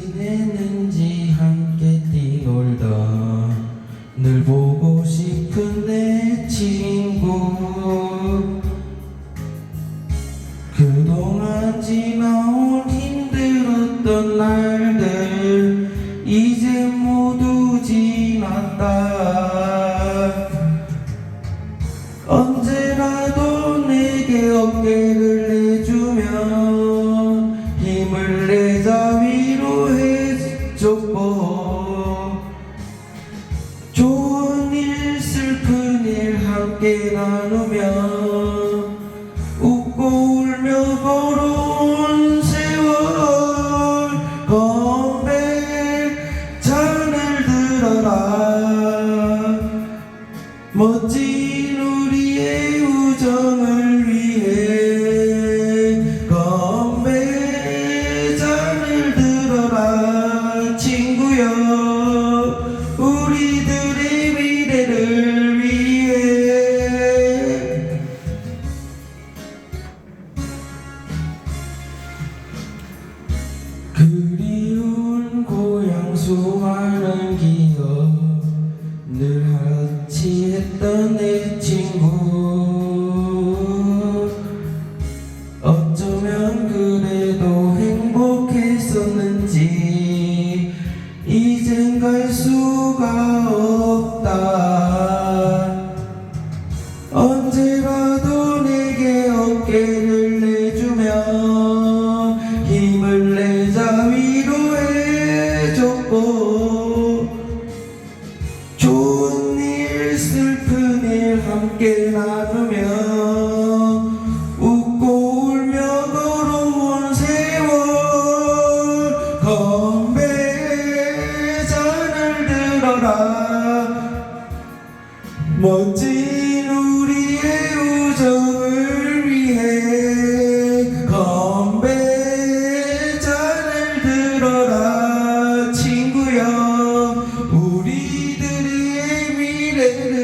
지내는지 함께 뛰놀던 늘 보고 싶은 내 친구. 그동안 지나온 힘들었던 날들 이제 모두 지났다. 언제라도 내게 어깨를 내주면 힘을 내자. 위로해줬고 좋은 일 슬픈 일 함께 나누며 웃고 울며 걸어온 세월 건배 잔을 들어라. 멋진 우리의 우정을 그리운 고향 수많은 기억 늘 같이 했던 내 친구. 어쩌면 그래도 행복했었는지 이젠 갈 수가 없다 내자 위로해줬고 좋은 일 슬픈 일 함께 나누며 웃고 울며 걸어온 세월 건배 잔을 들어라. 멋진 우